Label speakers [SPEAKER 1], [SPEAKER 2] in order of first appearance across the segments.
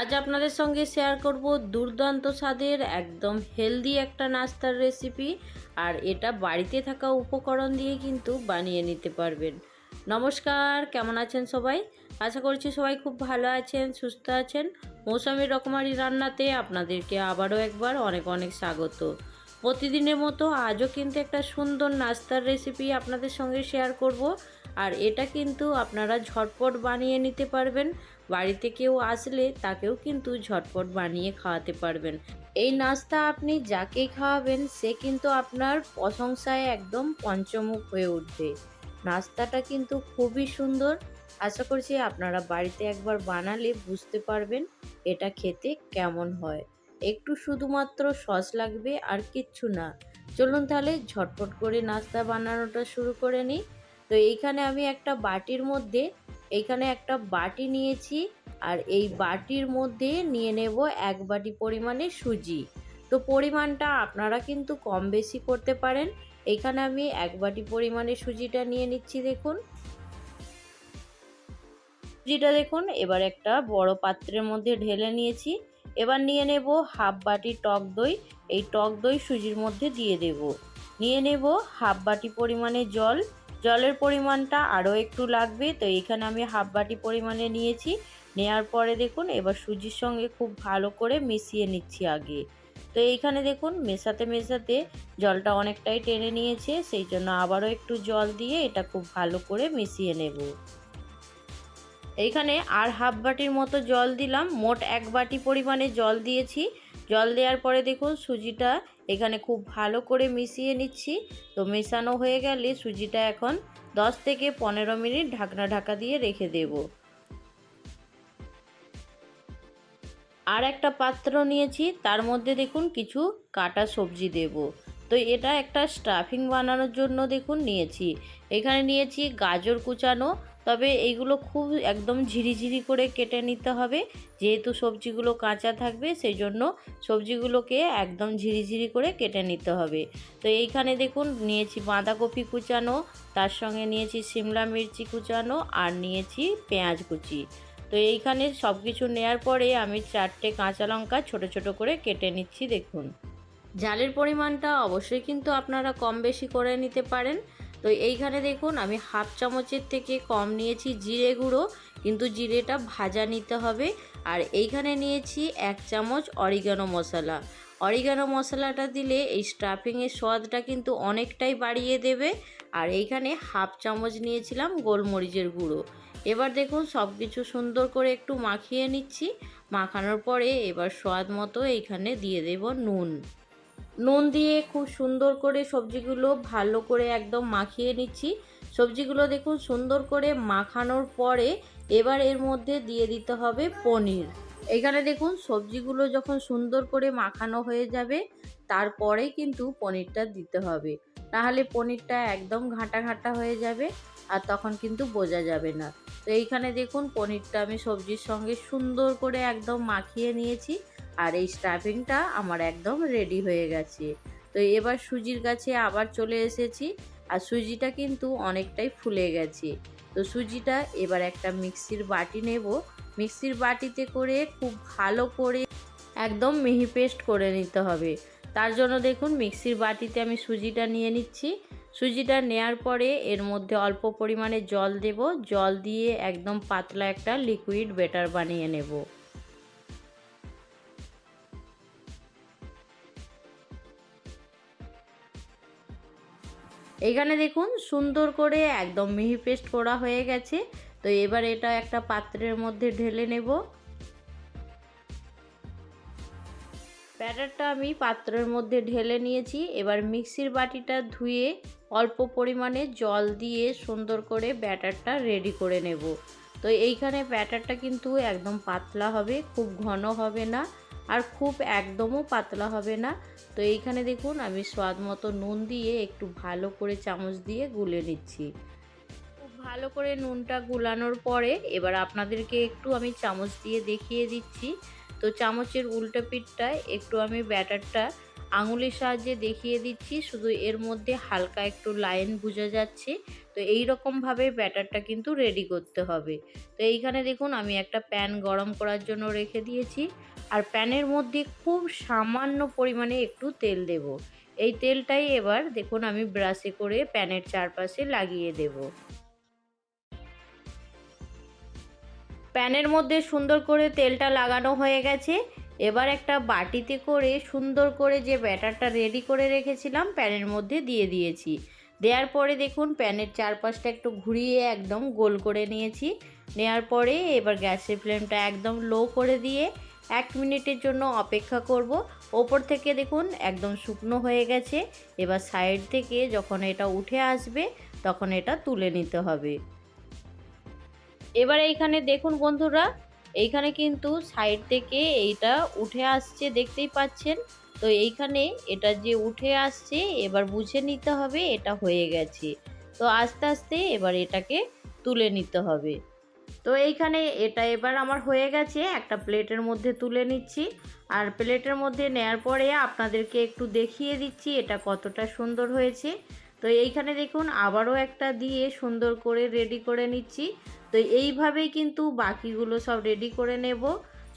[SPEAKER 1] আজ আপনাদের সঙ্গে শেয়ার করব দুর্দান্ত স্বাদের, একদম হেলদি একটা নাস্তার রেসিপি আর এটা বাড়িতে থাকা উপকরণ দিয়ে কিন্তু বানিয়ে নিতে পারবেন। নমস্কার, কেমন আছেন সবাই? আশা করছি সবাই খুব ভালো আছেন, সুস্থ আছেন। মৌসুমী রকমারি রান্নাতে আপনাদেরকে আবারও একবার অনেক অনেক স্বাগত। প্রতিদিনের মতো আজও কিন্তু একটা সুন্দর নাস্তার রেসিপি আপনাদের সঙ্গে শেয়ার করব আর এটা কিন্তু আপনারা ঝটপট বানিয়ে নিতে পারবেন। বাড়িতে কেউ আসলে তাকেও কিন্তু ঝটপট বানিয়ে খাওয়াতে পারবেন। এই নাস্তা আপনি যাকেই খাওয়াবেন, সে কিন্তু আপনার প্রশংসায় একদম পঞ্চমুখ হয়ে উঠবে। নাস্তাটা কিন্তু খুবই সুন্দর। আশা করছি আপনারা বাড়িতে একবার বানালে বুঝতে পারবেন এটা খেতে কেমন হয়। একটু শুধুমাত্র সস লাগবে আর কিচ্ছু না। চলুন তাহলে ঝটপট করে নাস্তা বানানোটা শুরু করে নিই। তো এইখানে আমি একটা বাটির মধ্যে এইখানে একটা বাটি নিয়েছি আর এই বাটির মধ্যে নিয়ে নেব এক বাটি পরিমাণে সুজি। তো পরিমাণটা আপনারা কিন্তু কম বেশি করতে পারেন। এইখানে আমি এক বাটি পরিমাণে সুজিটা নিয়ে নিচ্ছি দেখুন। সুজিটা দেখুন, এবার একটা বড় পাত্রের মধ্যে ঢেলে নিয়েছি। এবার নিয়ে নেব হাফ বাটি টক দই। এই টক দই সুজির মধ্যে দিয়ে দেব। নিয়ে নেব হাফ বাটি পরিমাণে জল। জলের পরিমাণটা আরও একটু লাগবে, তো এখানে আমি হাফ বাটি পরিমাণে নিয়েছি। নেওয়ার পরে দেখুন, এবার সুজির সঙ্গে খুব ভালো করে মিশিয়ে নিচ্ছি আগে। তো এইখানে দেখুন, মেশাতে মেশাতে জলটা অনেকটাই টেনে নিয়েছে, সেই জন্য আবারও একটু জল দিয়ে এটা খুব ভালো করে মিশিয়ে নেব। এইখানে আর হাফ বাটির মতো জল দিলাম, মোট এক বাটি পরিমাণে জল দিয়েছি। জল দেওয়ার পরে দেখুন, সুজিটা এখানে খুব ভালো করে মিশিয়ে নিচ্ছি। তো মেশানো হয়ে গেলে সুজিটা এখন 10 থেকে পনেরো মিনিট ঢাকনা ঢাকা দিয়ে রেখে দেব। আর একটা পাত্র নিয়েছি, তার মধ্যে দেখুন কিছু কাটা সবজি দেব। তো এটা একটা স্টাফিং বানানোর জন্য দেখুন নিয়েছি। এখানে নিয়েছি গাজর কুচানো তবে এইগুলো খুব একদম ঝিরিঝিরি করে কেটে নিতে হবে। যেহেতু সবজিগুলো কাঁচা থাকবে সেই জন্য সবজিগুলোকে একদম ঝিরিঝিরি করে কেটে নিতে হবে। তো এইখানে দেখুন, নিয়েছি বাঁধাকপি কুচানো, তার সঙ্গে নিয়েছি সিমলা মির্চি কুচানো আর নিয়েছি পেঁয়াজ কুচি। তো এইখানে সব কিছু নেওয়ার পরে আমি চারটে কাঁচা লঙ্কা ছোট ছোট করে কেটে নিচ্ছি, দেখুন। ঝালের পরিমাণটা অবশ্যই কিন্তু আপনারা কম বেশি করে নিতে পারেন। তো এইখানে দেখুন, আমি হাফ চামচের থেকে কম নিয়েছি জিরে গুঁড়ো, কিন্তু জিরেটা ভাজা নিতে হবে। আর এইখানে নিয়েছি এক চামচ অরিগানো মশলা। অরিগানো মশলাটা দিলে এই স্টাফিংয়ের স্বাদটা কিন্তু অনেকটাই বাড়িয়ে দেবে। আর এইখানে হাফ চামচ নিয়েছিলাম গোলমরিচের গুঁড়ো। এবার দেখুন সব কিছু সুন্দর করে একটু মাখিয়ে নিচ্ছি। মাখানোর পরে এবার স্বাদ মতো এইখানে দিয়ে দেব নুন। নুন দিয়ে খুব সুন্দর করে সবজিগুলো ভালো করে একদম মাখিয়ে নিচ্ছি। সবজিগুলো দেখুন সুন্দর করে মাখানোর পরে এবার এর মধ্যে দিয়ে দিতে হবে পনির। এখানে দেখুন সবজিগুলো যখন সুন্দর করে মাখানো হয়ে যাবে তারপরে কিন্তু পনিরটা দিতে হবে। তাহলে পনিরটা একদম ঘাঁটা ঘাঁটা হয়ে যাবে আর তখন কিন্তু বোঝা যাবে না। তো এইখানে দেখুন পনিরটা আমি সবজির সঙ্গে সুন্দর করে একদম মাখিয়ে নিয়েছি। আর এই স্টাফিংটা আমার একদম রেডি হয়ে গেছে। তো এবার সুজির কাছে আবার চলে এসেছি আর সুজিটা কিন্তু অনেকটাই ফুলে গেছে। তো সুজিটা এবার একটা মিক্সির বাটি নেব। মিক্সির বাটিতে করে খুব ভালো করে একদম মিহি পেস্ট করে নিতে হবে। তার জন্য দেখুন মিক্সির বাটিতে আমি সুজিটা নিয়ে নিচ্ছি। সুজিটা নেয়ার পরে এর মধ্যে অল্প পরিমাণে জল দেব। জল দিয়ে একদম পাতলা একটা লিকুইড বেটার বানিয়ে নেব। এখানে দেখুন সুন্দর করে একদম মিহি পেস্ট করা হয়ে গেছে। তো এবার এটা একটা পাত্রের মধ্যে ঢেলে নেব। ব্যাটারটা আমি পাত্রের মধ্যে ঢেলে নিয়েছি। এবার মিক্সির বাটিটা ধুয়ে অল্প পরিমাণে জল দিয়ে সুন্দর করে ব্যাটারটা রেডি করে নেব। তো এইখানে ব্যাটারটা কিন্তু একদম পাতলা হবে, খুব ঘন হবে না। আর খুব একদমও পাতলা হবে না। তো এইখানে দেখুন, আমি স্বাদ মতো নুন দিয়ে একটু ভালো করে চামচ দিয়ে গুলে নিচ্ছি। খুব ভালো করে নুনটা গুলানোর পরে এবার আপনাদেরকে একটু আমি চামচ দিয়ে দেখিয়ে দিচ্ছি। তো চামচের উল্টো পিঠটায় একটু আমি ব্যাটারটা আঙুলের সাহায্যে দেখিয়ে দিচ্ছি, শুধু এর মধ্যে হালকা একটু লাইন বোঝা যাচ্ছে। তো এই রকমভাবে ব্যাটারটা কিন্তু রেডি করতে হবে। তো এইখানে দেখুন, আমি একটা প্যান গরম করার জন্য রেখে দিয়েছি। আর প্যানের মধ্যে খুব সামান্য পরিমাণে একটু তেল দেব। এই তেলটাই এবার দেখুন, আমি ব্রাশে করে প্যানের চারপাশে লাগিয়ে দেব। প্যানের মধ্যে সুন্দর করে তেলটা লাগানো হয়ে গেছে। এবার একটা বাটিতে করে সুন্দর করে যে ব্যাটারটা রেডি করে রেখেছিলাম, প্যানের মধ্যে দিয়ে দিয়েছি। দেওয়ার পরে দেখুন, প্যানের চারপাশটা একটু ঘুরিয়ে একদম গোল করে নিয়েছি। নেওয়ার পরে এবার গ্যাসের ফ্লেমটা একদম লো করে দিয়ে এক মিনিটের জন্য অপেক্ষা করব। ওপর থেকে দেখুন, একদম শুকনো হয়ে গেছে। এবার সাইড থেকে যখন এটা উঠে আসবে, তখন এটা তুলে নিতে হবে। এবার এইখানে দেখুন বন্ধুরা এইখানে কিন্তু সাইড থেকে এইটা উঠে আসছে, দেখতেই পাচ্ছেন? তো এইখানে এটা যে উঠে আসছে, এবার বুঝে নিতে হবে এটা হয়ে গেছে। তো আস্তে আস্তে এবার এটাকে তুলে নিতে হবে। তো এইখানে এটা এবার আমার হয়ে গেছে, একটা প্লেটের মধ্যে তুলে নিচ্ছি। আর প্লেটের মধ্যে নেয়ার পরে আপনাদেরকে একটু দেখিয়ে দিচ্ছি এটা কতটা সুন্দর হয়েছে। তো এইখানে দেখুন, আবারও একটা দিয়ে সুন্দর করে রেডি করে নিচ্ছি। তো এইভাবেই কিন্তু বাকিগুলো সব রেডি করে নেব।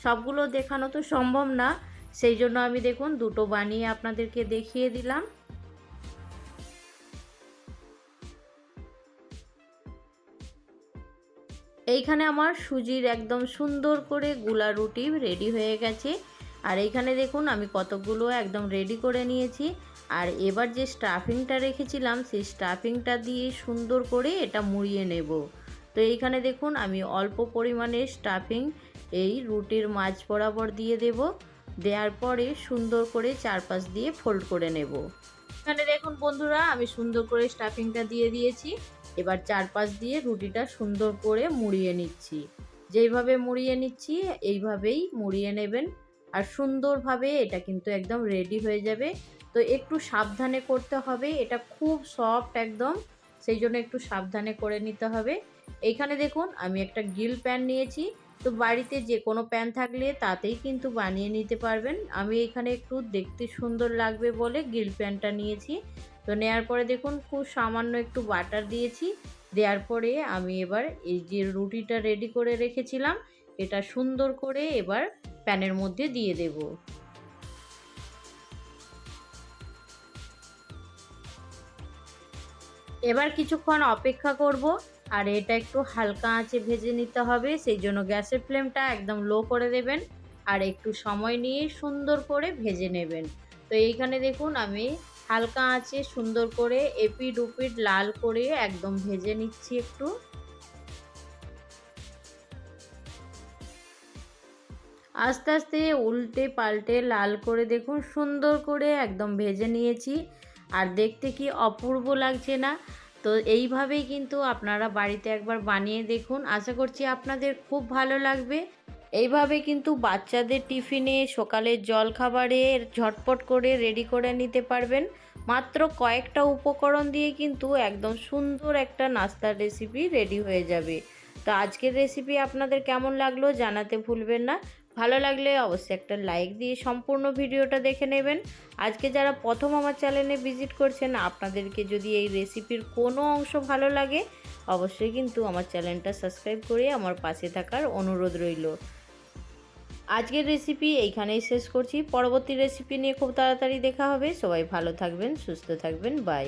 [SPEAKER 1] সবগুলো দেখানো তো সম্ভব না, সেই জন্য আমি দেখুন দুটো বানিয়ে আপনাদেরকে দেখিয়ে দিলাম। এইখানে আমার সুজির একদম সুন্দর করে গুলা রুটি রেডি হয়ে গেছে। আর এইখানে দেখুন আমি কতগুলো একদম রেডি করে নিয়েছি। আর এবার যে স্টাফিংটা রেখেছিলাম, সেই স্টাফিংটা দিয়ে সুন্দর করে এটা মুড়িয়ে নেব। তো এইখানে দেখুন আমি অল্প পরিমাণে স্টাফিং এই রুটির মাছ বরাবর দিয়ে দেব। দেওয়ার পরে সুন্দর করে চারপাশ দিয়ে ফোল্ড করে নেব। এখানে দেখুন বন্ধুরা, আমি সুন্দর করে স্টাফিংটা দিয়ে দিয়েছি। এবার চারপাশ দিয়ে রুটিটা সুন্দর করে মুড়িয়ে নিচ্ছি। যেইভাবে মুড়িয়ে নিচ্ছি, এইভাবেই মুড়িয়ে নেবেন। আর সুন্দরভাবে এটা কিন্তু একদম রেডি হয়ে যাবে। তো একটু সাবধানে করতে হবে, এটা খুব সফট একদম। সেই জন্য একটু সাবধানে করে নিতে হবে। এইখানে দেখুন, আমি একটা গিল প্যান নিয়েছি। তো বাড়িতে যে কোনো প্যান থাকলে তাতেই কিন্তু বানিয়ে নিতে পারবেন। আমি এখানে একটু দেখতে সুন্দর লাগবে বলে গিল প্যানটা নিয়েছি। তো নেওয়ার পরে দেখুন, খুব সামান্য একটু বাটার দিয়েছি। দেওয়ার পরে আমি এবার এই যে রুটিটা রেডি করে রেখেছিলাম, এটা সুন্দর করে এবার প্যানের মধ্যে দিয়ে দেব। এবার কিছুক্ষণ অপেক্ষা করব। আর এটা একটু হালকা আঁচে ভেজে নিতে হবে, সেই জন্য গ্যাসের ফ্লেমটা একদম লো করে দেবেন আর একটু সময় নিয়ে সুন্দর করে ভেজে নেবেন। তো এইখানে দেখুন আমি হালকা আঁচে সুন্দর করে এপিড উপিড লাল করে একদম ভেজে নিচ্ছি একটু। আস্তে আস্তে উল্টে পাল্টে লাল করে দেখুন সুন্দর করে একদম ভেজে নিয়েছি। আর দেখতে কি অপূর্ব লাগছে না তো এইভাবেই কিন্তু আপনারা বাড়িতে একবার বানিয়ে দেখুন। আশা করছি আপনাদের খুব ভালো লাগবে। এইভাবে কিন্তু বাচ্চাদের টিফিনে সকালের জল খাবারে ঝটপট করে রেডি করে নিতে পারবেন। মাত্র কয়েকটা উপকরণ দিয়ে কিন্তু একদম সুন্দর একটা নাস্তার রেসিপি রেডি হয়ে যাবে। তো আজকের রেসিপি আপনাদের কেমন লাগল জানাতে ভুলবেন না। ভালো লাগলে অবশ্যই একটা লাইক দিয়ে সম্পূর্ণ ভিডিওটা দেখে নেবেন। আজকে যারা প্রথম আমার চ্যানেলে ভিজিট করছেন, আপনাদেরকে যদি এই রেসিপির কোনো অংশ ভালো লাগে, অবশ্যই কিন্তু আমার চ্যানেলটা সাবস্ক্রাইব করে আমার পাশে থাকার অনুরোধ রইল। আজকের রেসিপি এইখানেই শেষ করছি। পরবর্তী রেসিপি নিয়ে খুব তাড়াতাড়ি দেখা হবে। সবাই ভালো থাকবেন, সুস্থ থাকবেন। বাই